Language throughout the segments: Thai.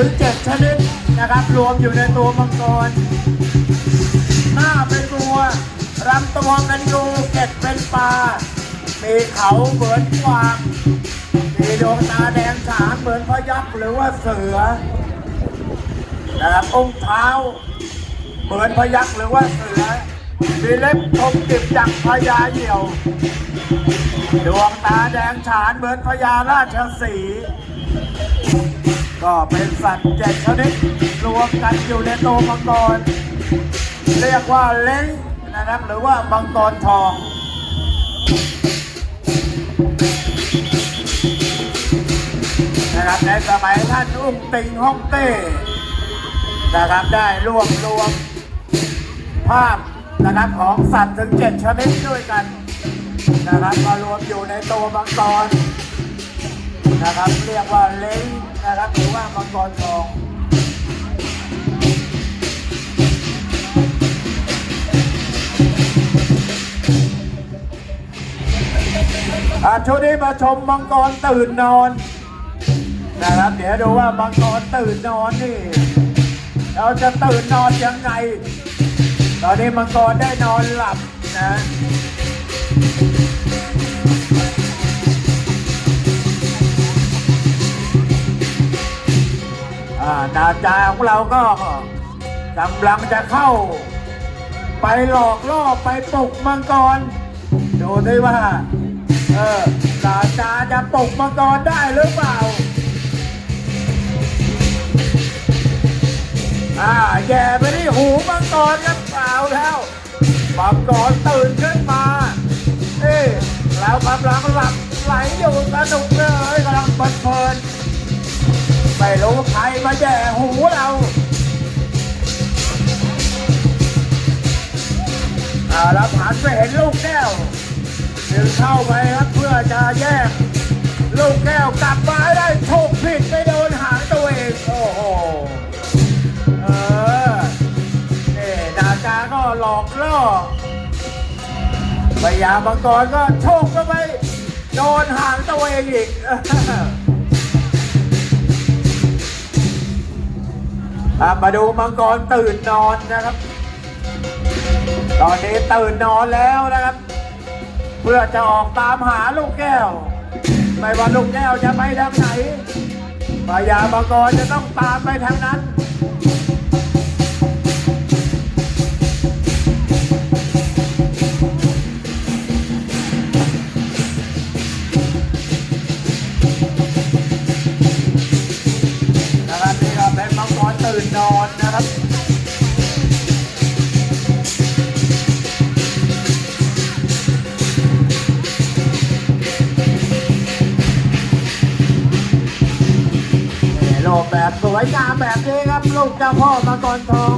ถึงเจ็ดชนิดนะครับ รวมอยู่ในตัวมังกร หน้าเป็นวัวลำตัวเป็นงูเก็ดเป็นปลา มีเขาเหมือนกวางมีดวงตาแดงฉานเหมือนพยักหรือว่าเสือนะครับองเท้า เหมือนพยักหรือว่าเสือมีเล็บคมจิบจักพญาเหี่ยว ดวงตาแดงฉานเหมือนพญาราชสี ก็เป็นสัตว์เจ็ดชนิดรวมกันอยู่ในตัวมังกร เรียกว่าเล้งนะครับหรือว่ามังกรทองนะครับในสมัยท่านอุ้งติงฮ่องเต้นะครับได้รวบรวมภาพนะครับของสัตว์ถึงเจ็ดชนิดด้วยกันนะครับมารวมอยู่ในตัวมังกรนะครับเรียกว่าเล้ง นะครับหรือว่ามังกรทองอะช่วงนี้มาชมมังกรตื่นนอนนะครับเดี๋ยวดูว่ามังกรตื่นนอนนี่ เราจะตื่นนอนยังไง ตอนนี้มังกรได้นอนหลับนะ นาจาของเราก็กำลังจะเข้า ไปหลอกล่อไปปลุกมังกร ดูดิว่า เออตาจาจะปลุกมังกรได้หรือเปล่า อ่าแย่ไปที่หูมังกรกันเปล่าแล้วมังกรตื่นขึ้นมาเอ้ยแล้วกำลังหลับไหลอยู่สนุกเลยกำลังเพลิน ไม่รู้ใครมาแย่หูเราอ่าล้วผ่านไปเห็นลูกแก้วจึงเข้าไปครับเพื่อจะแยก ลูกแก้วกลับมาได้โชคผิดไปโดนหางตัวเองโอ้โหเออนี่นาจาก็หลอกล่อพญามังกรก็โชคก็ไปโดนหางตัวเองอีก อะมาดูมังกรตื่นนอนนะครับ ตอนนี้ตื่นนอนแล้วนะครับ เพื่อจะออกตามหาลูกแก้ว ไม่ว่าลูกแก้วจะไปทางไหนพญามังกรจะต้องตามไปทางนั้น ตื่นนอนนะครับนี่โลแบบสวยงามแบบนี้ครับ ลูกเจ้าพ่อมังกรทอง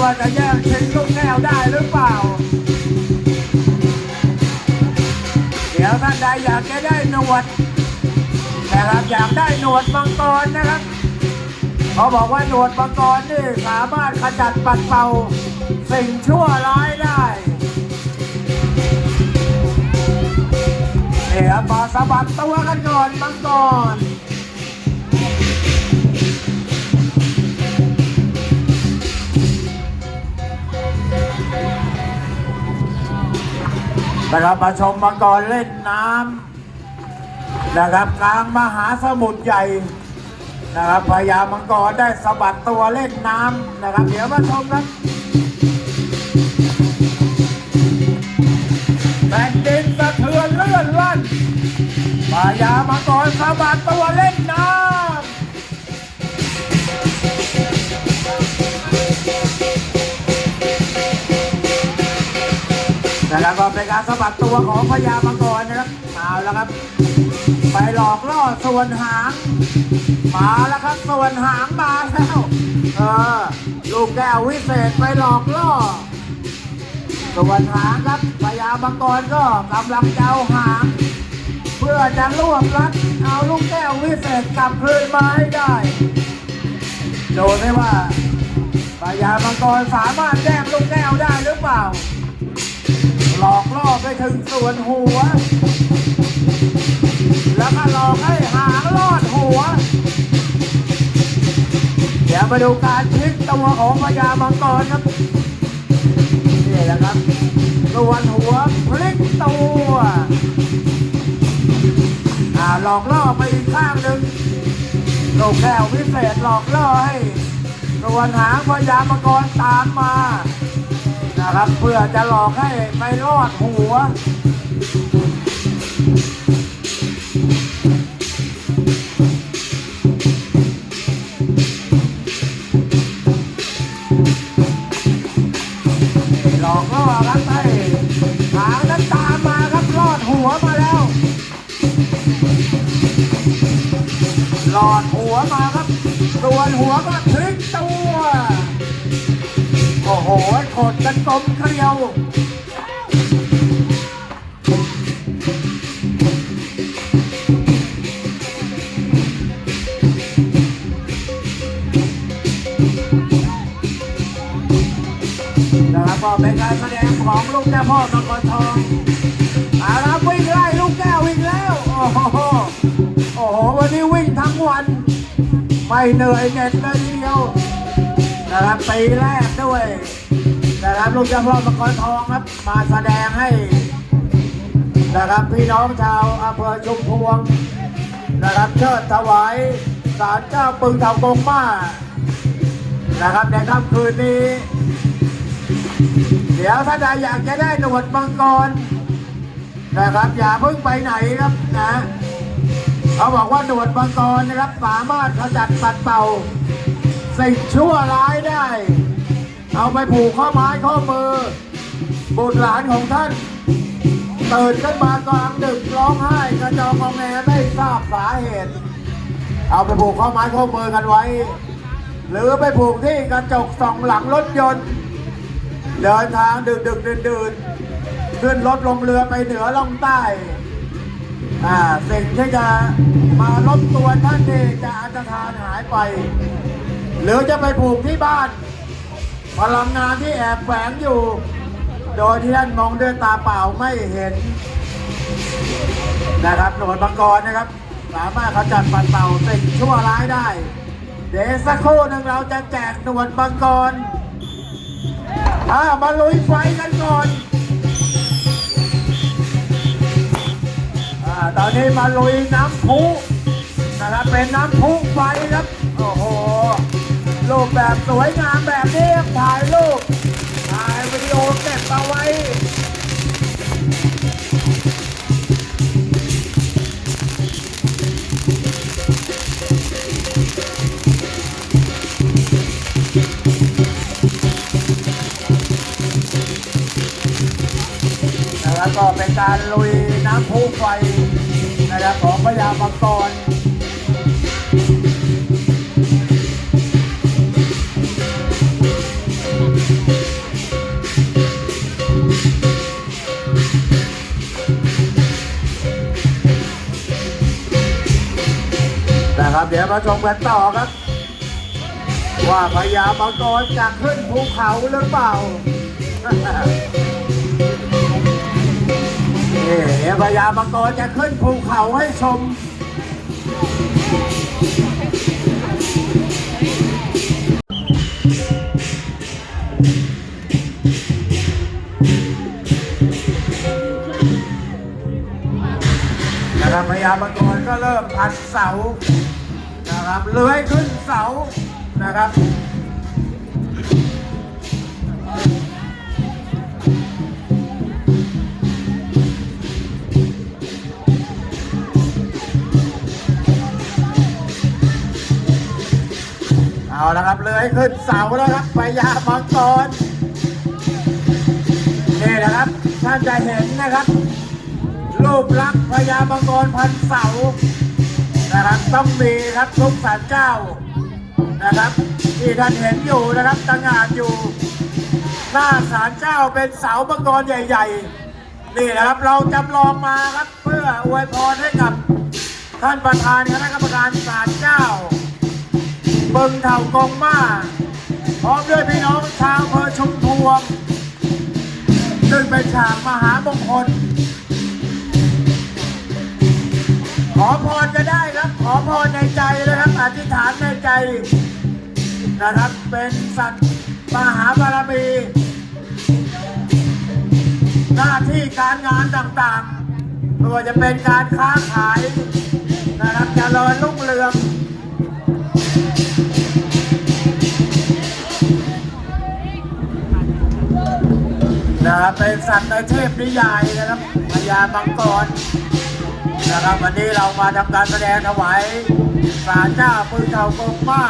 ดูด้วยว่าจะแย่งชิงลูกแก้วได้หรือเปล่า เดี๋ยวท่านใดอยากจะได้หนวดนะครับอยากได้หนวดมังกรนะครับเขาบอกว่าหนวดมังกรนี่สามารถขจัดปัดเป่าสิ่งชั่วร้ายได้เดี๋ยวมาสะบัดตัวกันก่อนมังกร นะครับมาชมมังกรเล่นน้ำนะครับกลางมหาสมุทรใหญ่นะครับพญามังกรได้สะบัดตัวเล่นน้ำนะครับ เดี๋ยวมาชมครับแผ่นดินสะเทือนเลื่อนลั่นปายามังกรสะบัดตัวเล่น น้ำนะครับก็เป็นการสะบัดตัวของพญามังกรนะครับเอาแล้วครับ ไปหลอกล่อส่วนหางมาแล้วครับส่วนหางมาแล้วเออลูกแก้ววิเศษไปหลอกล่อส่วนหางครับพญามังกรก็กำลังจะเอาหางเพื่อจะรวบรัดเอาลูกแก้ววิเศษกลับคืนมาให้ได้โดูได้ว่าพญามังกรสามารถแย่งลูกแก้วได้หรือเปล่า หลอกล่อไปถึงส่วนหัว แล้วก็หลอกให้หางลอดหัว เดี๋ยวมาดูการพลิกตัวของพญามังกรครับนี่แหละครับส่วนหัวพลิกตัวอ่าหลอกล่อไปอีกข้างหนึ่งลูกแก้ววิเศษหลอกล่อให้ส่วนหางพญามังกรตามมา นะครับเพื่อจะหลอกให้ไปรอดหัวหลอกล่อครับให้หางนั้นตามมาครับรอดหัวมาแล้วหลอดหัวมาครับส่วนหัวก็พ โอ้โหขดกันกลมเกลียว นะครับก็เป็นการแสดงของลูกแก้วพ่อมังกรทองเอาละครับวิ่งไล่ลูกแก้ววิ่งแล้ว โอ้โห โอ้โห วันนี้วิ่งทั้งวัน ไม่เหนื่อยเหน็ดเลยทีเดียว นะครับปีแรกด้วยนะครับลูกเจ้าพ่อมังกรทองครับ มาแสดงให้นะครับพี่น้องชาวอำเภอชุมพวงนะครับเชิดถวายศาลเจ้าปึงเถากงมานะครับในค่ำคืนนี้ เดี๋ยวถ้าใดอยากจะได้หนวดมังกรนะครับอย่าเพิ่งไปไหนครับนะเขาบอกว่าหนวดมังกรนะครับสามารถขจัดปัดเป่า สิ่งชั่วร้ายได้ เอาไปผูกข้อไม้ข้อมือ บุตรหลานของท่านตื่นขึ้นมากลางดึกร้องไห้กระจองงอแงไม่ทราบสาเหตุ เอาไปผูกข้อไม้ข้อมือกันไว้ หรือไปผูกที่กระจกสองหลังรถยนต์ เดินทางดึกดึกดื่นดื่นขึ้นรถลงเรือไปเหนือล่องใต้อ่าสิ่งที่จะมารบตัวท่านนี่จะอันตรธานหายไป หรือจะไปผูกที่บ้าน พลังงานที่แอบแฝงอยู่ โดยที่ท่านมองด้วยตาเปล่าไม่เห็น นะครับหนวดมังกรนะครับ สามารถขจัดปัดเป่าสิ่งชั่วร้ายได้ เดี๋ยวสักครู่หนึ่งเราจะแจกหนวดมังกรอ่ามาลุยไฟกันก่อนอ่าตอนนี้มาลุยน้ำพุนะครับเป็นน้ำพุไฟครับ โอ้โห รูปแบบสวยงามแบบนี้ถ่ายรูปถ่ายวิดีโอเก็บเอาไว้นะครับก็เป็นการลุยน้ำพุไฟนะครับของพญามังกร นะครับ เดี๋ยวมาชมกันต่อครับ ว่าพญามังกรจะขึ้นภูเขาหรือเปล่านี่พญามังกรจะขึ้นภูเขาให้ชมนะครับพญามังกรก็เริ่มพันเสา นะครับเลื้อยขึ้นเสานะครับ เอาละครับเลื้อยขึ้นเสาแล้วครับพญามังกรนี่นะครับท่านจะเห็นนะครับ รูปลักษณ์พญามังกรพันเสา นะครับต้องมีครับทุกศาลเจ้านะครับที่ท่านเห็นอยู่นะครับตั้งงานอยู่ หน้าศาลเจ้าเป็นเสามังกรใหญ่ ๆ นี่นะครับเราจำลองมาครับเพื่ออวยพรให้กับท่านประธานคณะกรรมการศาลเจ้าเบิงเถากองมาพร้อมด้วยพี่น้องชาวเภอชุมพวงซึ่งเป็นฉากมหามงคล อพรจะได้ครับ ขอพรในใจนะครับ อธิษฐานในใจ นะครับ เป็นสัตว์มหาบารมี หน้าที่การงานต่างๆไม่ว่าจะเป็นการค้าขาย นะครับเจริญรุ่งเรืองนะครับเป็นสัตว์ในเทพนิยายนะครับพญามังกร นะครับวันนี้เรามาทำการแสดงถวายศาลเจ้าปืนเก่ากรมมา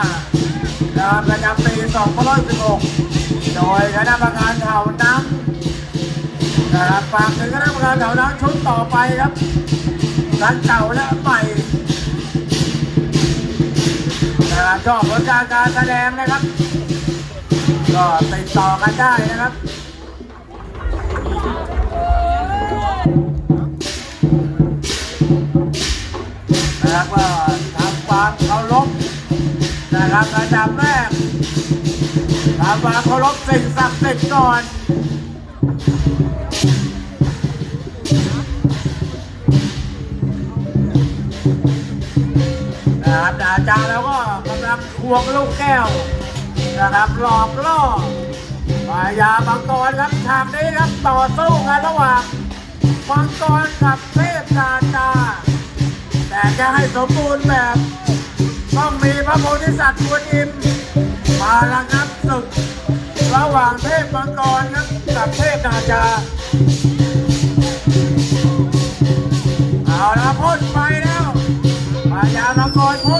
นะครับประจำปี2516 โดยคณะกรรมการเถาน้ำนะครับฝากถึงคณะกรรมการเถาน้ำชุดต่อไปครับทั้งเก่าและใหม่นะครับชอบผลการการแสดงนะครับ ก็ติดต่อกันได้นะครับ นะครับระดับแรกทำความเคารพสิ่งศักดิ์สิทธิ์ก่อนนะครับอาจารย์แล้วก็กำลังควงลูกแก้วนะครับหลอกล่อพายามังกรครับฉากนี้ครับต่อสู้กันระหว่างมังกรกับเทพกาจาแต่จะให้สมบูรณ์แบบ ต้องมีพระโพธิสัตว์กวนอิมมาระงับศึก ระหว่างเทพมังกรครับกับเทพนาจาเอาละพ่นไปแล้วพญามังกรพ่น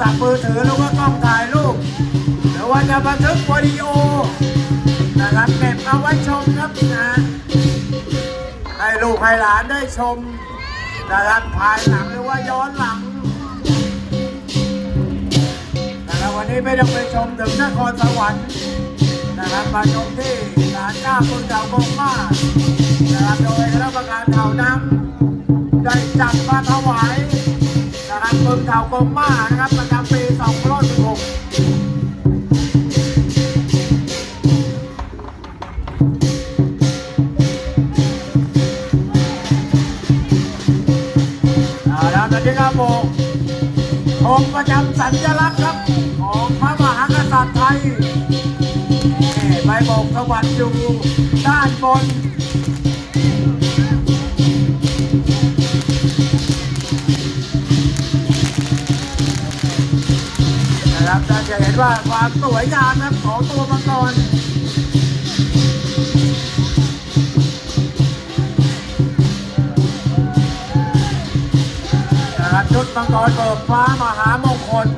ศัพท์มือถือหรือว่ากล้องถ่ายรูปหรือว่าจะบันทึกวิดีโอนะครับเก็บเอาไว้ชมครับนะให้ลูกให้หลานได้ชมนะครับภายหลังหรือว่าย้อนหลังนะครับวันนี้ไม่ต้องไปชมถึงนครสวรรค์นะครับมาชมที่ศาลเจ้าคุณเจ้าบงมานะครับโดยคณะกรรมการเถาน้ำได้จัดมาถวาย นะครับคุณเถากงมานะครับประจำปี2516เอาละตอนนี้ครับผมองประจำสัญลักษณ์ครับ ของพระมหากษัตริย์ไทยใบโบกสวัสดิ์อยู่ด้านบน นะครับท่านจะเห็นว่าความสวยงามครับของตัวมังกรนะครับชุดมังกรเบิกฟ้ามหามงคล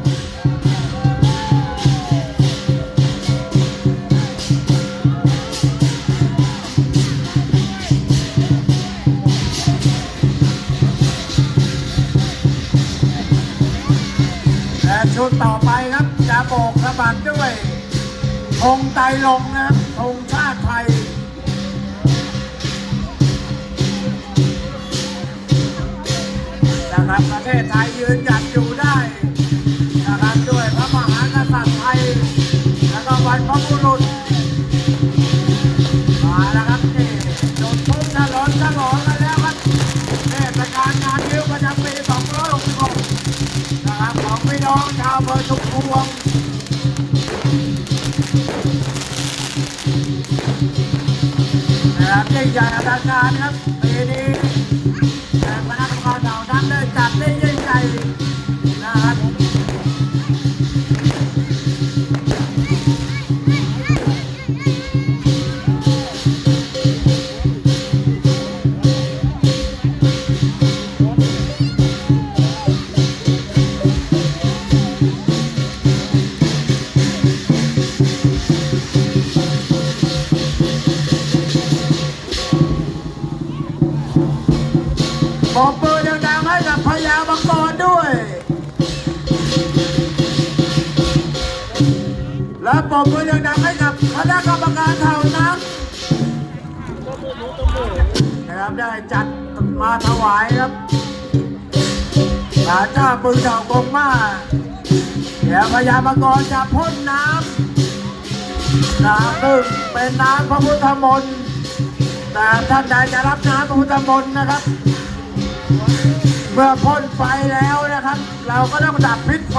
และชุดต่อไป โบกสะบัดด้วยธงไตรลงนะครับธงชาติไทยนะครับประเทศไทยยืนหยัดอยู่ได้ น้องชาวอำเภอชุมพวงนะครับยิ่งใหญ่อลังการครับปีนี้ ดังๆให้กับพญามังกรด้วย และปมมือดังๆให้กับคณะกรรมการเท่านั้นนะครับได้จัดมาถวายครับศาเจ้าปืนดอกงมาเดี๋ยวพญามังกรจะพ่นน้ำน้ำซึ่งเป็นน้ำพระพุทธมนต์แต่ท่านใดจะรับน้ำพระพุทธมนต์นะครับ เมื่อพ่นไฟแล้วนะครับ เราก็ต้องดับพิษไฟ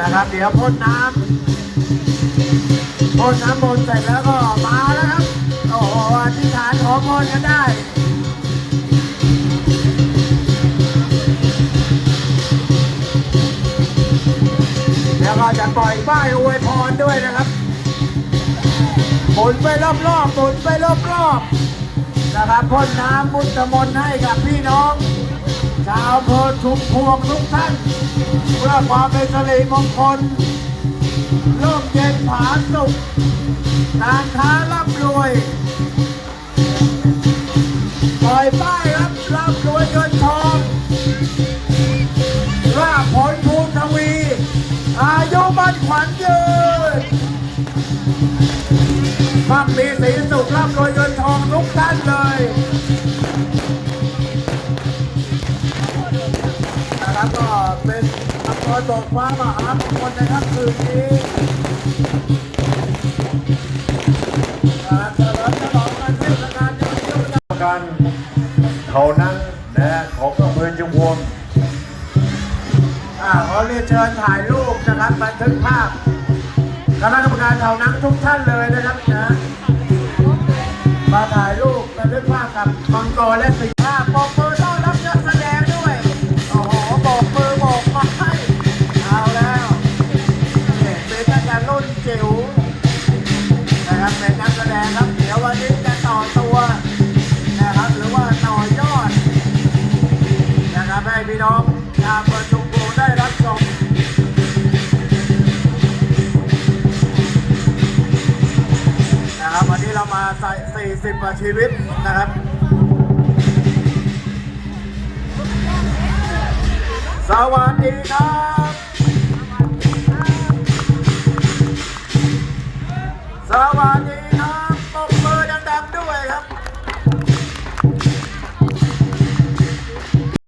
นะครับ เดี๋ยวพ่นน้ำพ่นน้ำมนต์เสร็จแล้วก็มาแล้วครับ โอ้โหอธิษฐานขอพรกันได้แล้วก็จะปล่อยป้ายอวยพรด้วยนะครับ หมุนไปรอบๆหมุนไปรอบๆนะครับพ่นน้ำมุตมนให้กับพี่น้อง ชาวโพธิ์ชุมพวงทุกท่านเพื่อความเป็นสิริมงคลร่มเย็นผาสุขการค้าร่ำรวยปล่อยป้ายรับร่ำรวยเงินทองราผลภูมิทวี อายุมันขวัญยืน มั่งมีสีสุขร่ำรวยเงินทองทุกท่านเลยนะครับก็เป็นอำเภอตกฟ้ามหามงคลนะครับคืนนี้การเฉลิมฉลองการเทศกาลยอดเยี่ยมกันเท่านั้นนะของอำเภอจุงพวงอ่าขอเรียนเชิญถ่ายรูปนะครับบันทึกภาพ คณะกรรมการเท่านั้นทุกท่านเลยนะครับนะมาถ่ายรูปบันทึกภาพกับมังกรและสิงภาพ ใส่สี่สิบกว่าชีวิตนะครับสวัสดีครับสวัสดี